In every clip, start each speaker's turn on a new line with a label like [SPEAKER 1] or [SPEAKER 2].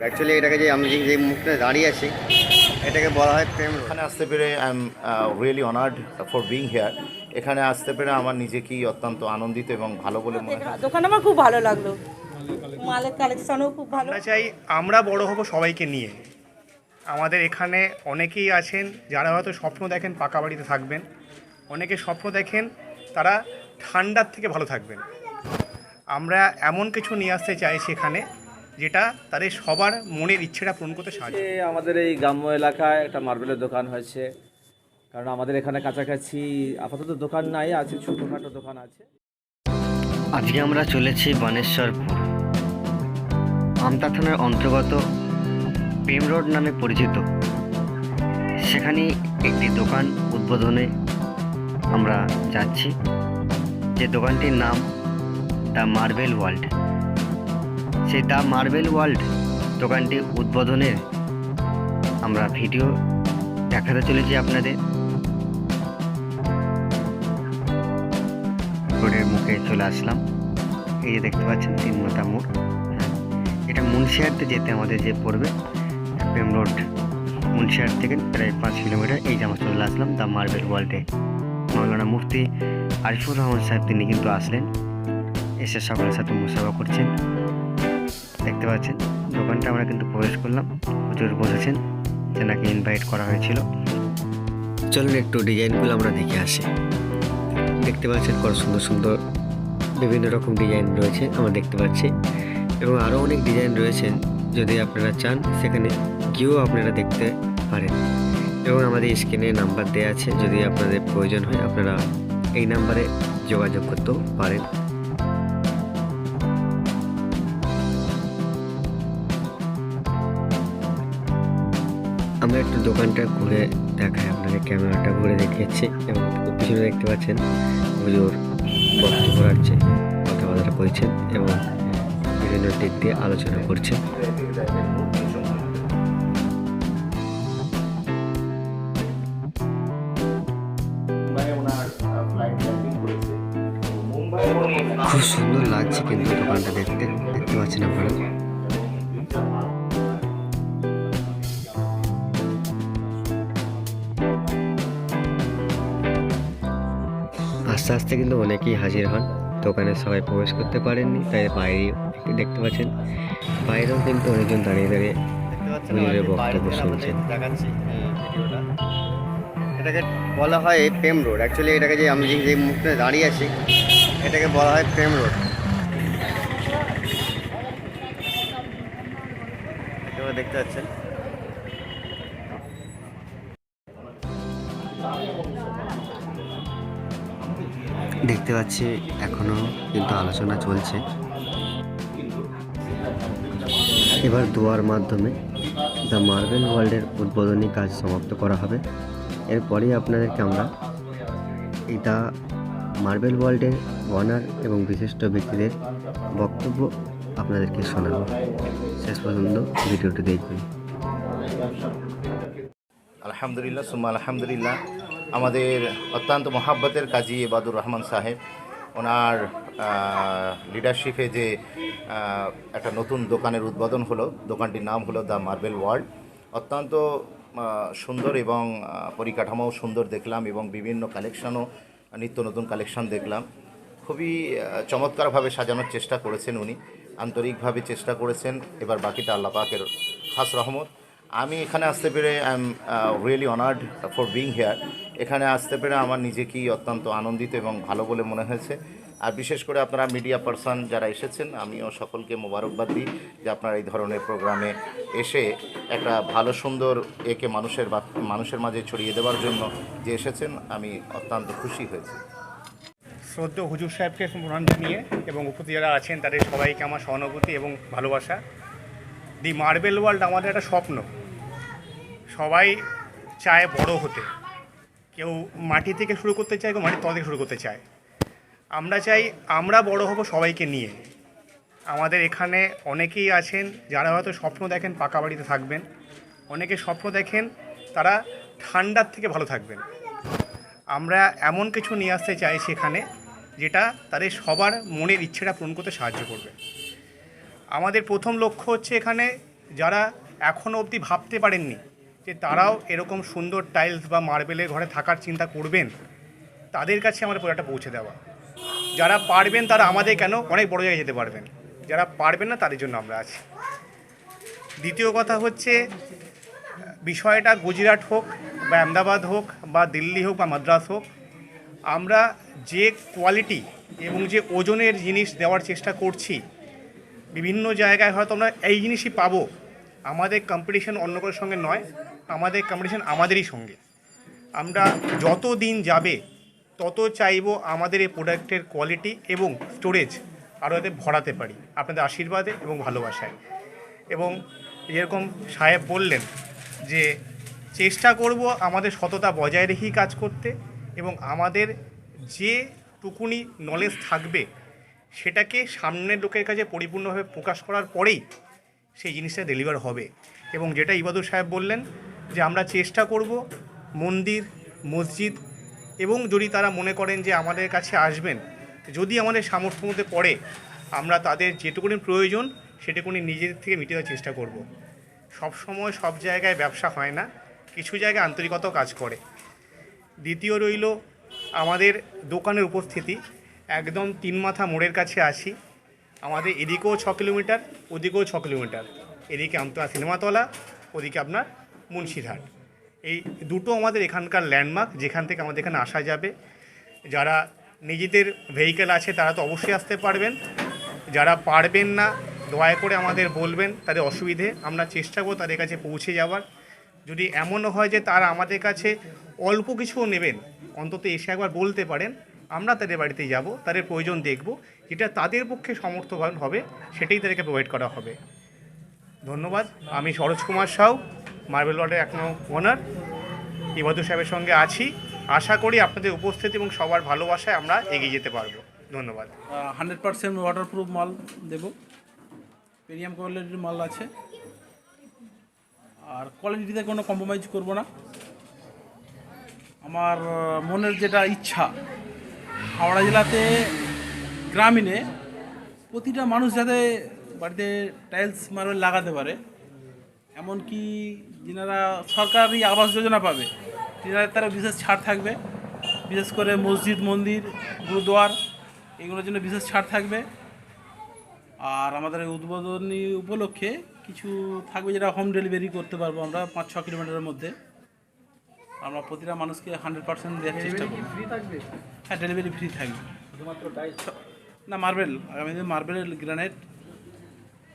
[SPEAKER 1] Actually এটাকে যে আমি যে- মুহূর্তে দাঁড়িয়ে আছি এটাকে বলা হয় প্রেম
[SPEAKER 2] এখানে আসতে পেরে I am really honoured for being here এখানে আসতে পেরে আমার নিজেকেই অত্যন্ত আনন্দিত এবং ভালো বলে মনে হয়।
[SPEAKER 3] দোকান আমার খুব ভালো লাগল। মালের কালেকশনও খুব ভালো।
[SPEAKER 4] আমরা চাই আমরা বড় হব সবাইকে নিয়ে। আমাদের এখানে অনেকেই আছেন যারা হয়তো স্বপ্ন দেখেন পাকা বাড়িতে থাকবেন। অনেকে স্বপ্ন দেখেন তারা ঠান্ডার থেকে ভালো থাকবেন। আমরা এমন কিছু নিয়ে আসতে চাই সেখানে যেটা তাদের সবার মনের ইচ্ছেটা পূরণ করতে সাহায্য
[SPEAKER 5] আমাদের এই গ্রাম্য এলাকায় একটা মার্বেলের দোকান হয়েছে। কারণ আমাদের এখানে কাছাকাছি আপাতত দোকান নাই আছে ছোটোখাটো দোকান আছে।
[SPEAKER 1] আজকে আমরা চলেছি বানেশ্বরপুর। আমতা থানার অন্তর্গত প্রেম রোড নামে পরিচিত। সেখানে একটি দোকান উদ্বোধনে আমরা যাচ্ছি। যে দোকানটির নাম দ্য মার্বেল ওয়ার্ল্ড। সেই দ্য মার্বেল ওয়ার্ল্ড দোকানটি উদ্বোধনের আমরা ভিডিও দেখাতে চলেছি আপনাদের। রোডের মুখে চলে আসলাম। এই যে দেখতে পাচ্ছেন, তিন মাথা মোড়। হ্যাঁ এটা মুন্সিয়ারতে যেতে আমাদের যে পড়বে প্রেম রোড মুন্সিয়ার থেকে প্রায় পাঁচ কিলোমিটার। এই যে চলে আসলাম দ্য মার্বেল ওয়ার্ল্ডে মৌলানা মুফতি আরিফুর রহমান সাহেব তিনি কিন্তু আসলেন। এসে সকলের সাথে মুসাফা করছেন। দেখতে পাচ্ছেন। দোকানটা আমরা কিন্তু প্রবেশ করলাম। হুজুর বসেছেন তেনাকে ইনভাইট করা হয়েছিল। চলুন একটু ডিজাইনগুলো আমরা দেখে আসি। দেখতে পাচ্ছেন কত সুন্দর সুন্দর বিভিন্ন রকম ডিজাইন রয়েছে আমরা দেখতে পাচ্ছি। এবং আরও অনেক ডিজাইন রয়েছে, যদি আপনারা চান, সেখানে গিয়েও আপনারা দেখতে পারেন। এবং আমাদের স্ক্রিনে নাম্বার দেওয়া আছে, যদি আপনাদের প্রয়োজন হয়, আপনারা এই নাম্বারে যোগাযোগ করতেও পারেন। আমরা একটু দোকানটা ঘুরে দেখাই। আপনাদের ক্যামেরাটা ঘুরে দেখিয়েছি এবং পিছনে দেখতে পাচ্ছেন হুজুর বক্তব্য রাখছে কথাবার্তা বলছেন এবং বিভিন্ন দিক দিয়ে আলোচনা করছেন। খুব সুন্দর লাগছে কিন্তু দোকানটা দেখতে। দেখতে পাচ্ছেন আপনারা? আস্তে আস্তে কিন্তু অনেকেই হাজির হন। দোকানে সবাই প্রবেশ করতে পারেননি তাই বাইরে দেখতে পাচ্ছেন। বাইরেও কিন্তু অনেকজন দাঁড়িয়ে দাঁড়িয়ে হুজুরের বক্তব্য শুনছেন। এটাকে বলা হয় প্রেম রোড। অ্যাকচুয়ালি এটাকে যে আমি যে- মুহূর্তে দাঁড়িয়ে আছি এটাকে বলা হয় প্রেম রোড। দেখতে পাচ্ছেন। দেখতে পাচ্ছি, এখনও কিন্তু আলোচনা চলছে। এবার দোয়ার মাধ্যমে দ্য মার্বেল ওয়ার্ল্ডের উদ্বোধনী কাজ সমাপ্ত করা হবে। এরপরেই আপনাদেরকে আমরা এই দ্য মার্বেল ওয়ার্ল্ডের ওয়ানার এবং বিশিষ্ট ব্যক্তিদের বক্তব্য আপনাদেরকে শোনাবো। শেষ পর্যন্ত ভিডিওটি দেখবেন।
[SPEAKER 2] আলহামদুলিল্লাহ, সুম্মা আলহামদুলিল্লাহ। আমাদের অত্যন্ত মহাব্বতের কাজী এবাদুর রহমান সাহেব। ওনার লিডারশিপে যে একটা নতুন দোকানের উদ্বোধন হলো, দোকানটির নাম হলো দ্য মার্বেল ওয়ার্ল্ড। অত্যন্ত সুন্দর এবং পরিকাঠামোও সুন্দর দেখলাম এবং বিভিন্ন কালেকশনও, নিত্য নতুন কালেকশন দেখলাম। খুবই চমৎকারভাবে সাজানোর চেষ্টা করেছেন উনি। আন্তরিকভাবে চেষ্টা করেছেন। এবার বাকিটা আল্লাহ পাকের খাস রহমত। আমি এখানে আসতে পেরে I am really honoured for being here এখানে আসতে পেরে আমার নিজেকেই অত্যন্ত আনন্দিত এবং ভালো বলে মনে হয়েছে। আর বিশেষ করে আপনারা মিডিয়া পার্সন যারা এসেছেন, আমিও সকলকে মোবারকবাদ দিই যে আপনারা এই ধরনের প্রোগ্রামে এসে একটা ভালো, সুন্দর একে মানুষের মানুষের মাঝে ছড়িয়ে দেওয়ার জন্য যে এসেছেন, আমি অত্যন্ত খুশি হয়েছি।
[SPEAKER 4] শ্রদ্ধ হুজুর সাহেবকে প্রণাম জানিয়ে এবং উপস্থিত যারা আছেন, তাদের সবাইকে আমার সহানুভূতি এবং ভালোবাসা। দি মার্বেল ওয়ার্ল্ড আমাদের একটা স্বপ্ন। সবাই চায় বড় হতে। কেউ মাটি থেকে শুরু করতে চায়, কেউ মাটির তল থেকে শুরু করতে চায়। আমরা চাই আমরা বড় হব সবাইকে নিয়ে। আমাদের এখানে অনেকেই আছেন যারা হয়তো স্বপ্ন দেখেন পাকা বাড়িতে থাকবেন। অনেকে স্বপ্ন দেখেন তারা ঠান্ডার থেকে ভালো থাকবেন। আমরা এমন কিছু নিয়ে আসতে চাই সেখানে যেটা তাদের সবার মনের ইচ্ছেটা পূরণ করতে সাহায্য করবে। আমাদের প্রথম লক্ষ্য হচ্ছে এখানে যারা এখনও অবধি ভাবতে পারেননি যে তারাও এরকম সুন্দর টাইলস বা মার্বেলের ঘরে থাকার চিন্তা করবেন, তাদের কাছে আমার প্রোডাক্টটা পৌঁছে দেওয়া। যারা পারবেন তারা আমাদের কেন অনেক বড় জায়গায় যেতে পারবেন। যারা পারবেন না তাদের জন্য আমরা আছি। দ্বিতীয় কথা হচ্ছে, বিষয়টা গুজরাট হোক বা আহমেদাবাদ হোক বা দিল্লি হোক বা মাদ্রাস হোক, আমরা যে কোয়ালিটি এবং যে ওজনের জিনিস দেওয়ার চেষ্টা করছি, বিভিন্ন জায়গায় হয়তো আমরা এই জিনিসই পাবো। আমাদের কম্পিটিশন অন্য কারোর সঙ্গে নয়, আমাদের কম্পিটিশন আমাদেরই সঙ্গে। আমরা যত দিন যাবে, তত চাইব আমাদের এই প্রোডাক্টের কোয়ালিটি এবং স্টোরেজ আরও যাতে ভরাতে পারি, আপনাদের আশীর্বাদে এবং ভালোবাসায়। এবং যেরকম সাহেব বললেন যে, চেষ্টা করব আমাদের সততা বজায় রেখেই কাজ করতে এবং আমাদের যে টুকুনি নলেজ থাকবে, সেটাকে সামনের লোকের কাছে পরিপূর্ণভাবে প্রকাশ করার পরেই সেই জিনিসটা ডেলিভার হবে। এবং যেটা ইবাদুর সাহেব বললেন যে, আমরা চেষ্টা করব মন্দির, মসজিদ এবং যদি তারা মনে করেন যে আমাদের কাছে আসবেন, যদি আমাদের সামর্থ্য মধ্যে পড়ে, আমরা তাদের যেটুকুনি প্রয়োজন সেটুকুনি নিজেদের থেকে মিটিয়ে দেওয়ার চেষ্টা করব। সব সময় সব জায়গায় ব্যবসা হয় না, কিছু জায়গায় আন্তরিকতাও কাজ করে। দ্বিতীয় রইল আমাদের দোকানের উপস্থিতি। একদম তিন মাথা মোড়ের কাছে আসি আমাদের এদিকেও ছ কিলোমিটার, ওদিকেও ছ কিলোমিটার। এদিকে আমতলা সিনেমাতলা, ওদিকে আপনার মুন্সিরহাট। এই দুটো আমাদের এখানকার ল্যান্ডমার্ক, যেখান থেকে আমাদের এখানে আসা যাবে। যারা নিজেদের ভেহিকেল আছে, তারা তো অবশ্যই আসতে পারবেন। যারা পারবেন না, দয়া করে আমাদের বলবেন, তাদের অসুবিধে। আমরা চেষ্টা করব তাদের কাছে পৌঁছে যাওয়ার। যদি এমনও হয় যে তারা আমাদের কাছে অল্প কিছুও নেবেন, অন্তত এসে একবার বলতে পারেন, আমরা তাদের বাড়িতে যাব, তাদের প্রয়োজন দেখব। যেটা তাদের পক্ষে সমর্থবান হবে, সেটাই তাদেরকে প্রোভাইড করা হবে। ধন্যবাদ। আমি সরোজ কুমার সাউ মার্বেল ওয়ার্ডের এক ওনার ইবাদুর সাহেবের সঙ্গে আছি। আশা করি আপনাদের উপস্থিতি এবং সবার ভালোবাসায় আমরা এগিয়ে যেতে পারব। ধন্যবাদ।
[SPEAKER 6] হান্ড্রেড পার্সেন্ট ওয়াটারপ্রুফ মাল দেব। প্রিমিয়াম কোয়ালিটির মাল আছে। আর কোয়ালিটিতে কোনো কম্প্রোমাইজ করব না। আমার মনের যেটা ইচ্ছা, হাওড়া জেলাতে গ্রামীণে প্রতিটা মানুষ যাতে বাড়িতে টাইলস মার্বেল লাগাতে পারে এমনকি যিনারা সরকারি আবাস যোজনা পাবে তিনারা তারা বিশেষ ছাড় থাকবে বিশেষ করে মসজিদ মন্দির গুরুদুয়ার এগুলোর জন্য বিশেষ ছাড় থাকবে। আর আমাদের উদ্বোধনী উপলক্ষে কিছু থাকবে যেটা হোম ডেলিভারি করতে পারব আমরা পাঁচ ছ কিলোমিটারের মধ্যে। আমরা প্রতিটা মানুষকে হান্ড্রেড পার্সেন্ট দেওয়ার চেষ্টা করব। ফ্রি থাকবে। হ্যাঁ ডেলিভারি ফ্রি থাকবে না মার্বেল আগামী দিন মার্বেল গ্রানাইট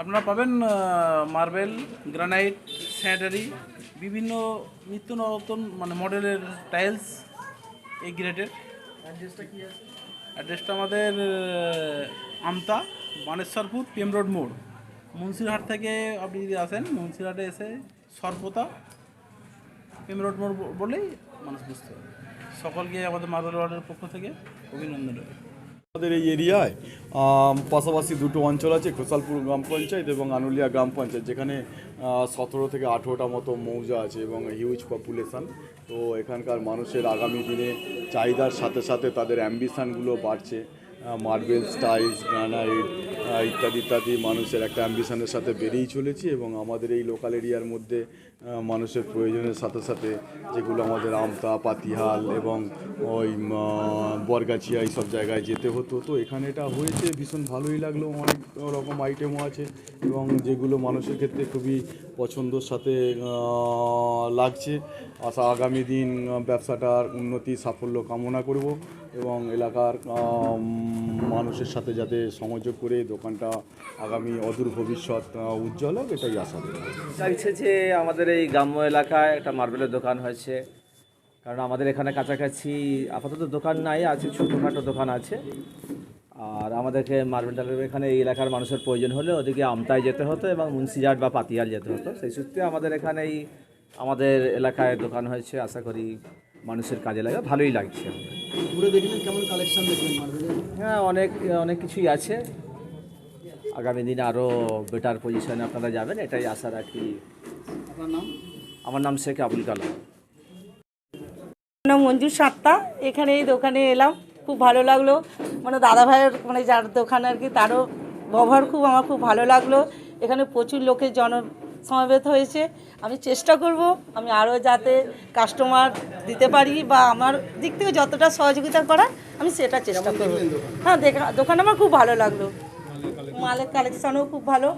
[SPEAKER 6] আপনারা পাবেন মার্বেল গ্রানাইট স্যানিটারি বিভিন্ন নিত্য নতুন মানে মডেলের টাইলস এই গ্রেডের অ্যাড্রেসটা আমাদের আমতা বানেশ্বরপুর পিএম রোড মোড়। মুন্সিরহাট থেকে আপনি যদি আসেন মুন্সিরহাটে এসে সর্বতা পিএম রোড মোড় বলেই মানুষ বুঝতে পারবে। সকলকে আমাদের মার্বেল ওয়ার্ডের পক্ষ থেকে অভিনন্দন রইল।
[SPEAKER 7] আমাদের এই এরিয়ায় পাশাপাশি দুটো অঞ্চল আছে, খোসালপুর গ্রাম পঞ্চায়েত এবং আনুলিয়া গ্রাম পঞ্চায়েত, যেখানে সতেরো থেকে আঠেরোটা মতো মৌজা আছে এবং হিউজ পপুলেশান তো এখানকার মানুষের আগামী দিনে চাহিদার সাথে সাথে তাদের অ্যাম্বিশানগুলো বাড়ছে। মার্বেল টাইলস গ্রানাইট ইত্যাদি ইত্যাদি মানুষের একটা অ্যাম্বিশনের সাথে বেড়েই চলেছি এবং আমাদের এই লোকাল এরিয়ার মধ্যে মানুষের প্রয়োজনের সাথে সাথে যেগুলো আমাদের আমতা, পাতিহাল এবং ওই বরগাছিয়া এইসব জায়গায় যেতে হতো। তো এখানে এটা হয়েছে, ভীষণ ভালোই লাগল, অনেক রকম আইটেমও আছে এবং যেগুলো মানুষের ক্ষেত্রে খুবই পছন্দর সাথে লাগছে। আশা আগামী দিন ব্যবসাটার উন্নতি, সাফল্য কামনা করব। এবং এলাকার মানুষের সাথে যাতে সংযোগ করে দোকানটা আগামী অদূর ভবিষ্যৎ উজ্জ্বল হোক, এটাই আশা করি।
[SPEAKER 5] চাইছে যে আমাদের এই গ্রাম্য এলাকায় একটা মার্বেলের দোকান হয়েছে। কারণ আমাদের এখানে কাছাকাছি আপাতত দোকান নাই, আছে ছোটোখাটো দোকান আছে। আর আমাদেরকে মার্বেল টার্বেল এখানে এই এলাকার মানুষের প্রয়োজন হলে ওদিকে আমতায় যেতে হতো এবং মুন্সিজাট বা পাতিয়াল যেতে হতো। সেই সূত্রে আমাদের এখানেই আমাদের এলাকায় দোকান হয়েছে। আশা করি মানুষের কাজে লাগে ভালোই লাগছে আমাদের।
[SPEAKER 8] ঘুরে দেখলেন কেমন কালেকশন দেখলেন মার্বেলের
[SPEAKER 5] হ্যাঁ অনেক অনেক কিছুই আছে। আগামী দিনে আরও বেটার পজিশনে আপনারা যাবেন এটাই আশা রাখি।
[SPEAKER 8] আপনার নাম?
[SPEAKER 5] আমার নাম শেখ আবুল কালাম।
[SPEAKER 3] নাম মঞ্জু সাতটা এখানে এই দোকানে এলাম খুব ভালো লাগল। মানে দাদা ভাইয়ের মানে যার দোকান আর কি তারও ব্যবহার খুব আমার খুব ভালো লাগল। এখানে প্রচুর লোকের জন সমবেত হয়েছে, আমি চেষ্টা করব, আমি আরও যাতে কাস্টমার দিতে পারি বা আমার দিক থেকে যতটা সহযোগিতা করার, আমি সেটা চেষ্টা করব। হ্যাঁ দেখা দোকান আমার খুব ভালো লাগল। মালের কালেকশানও খুব ভালো।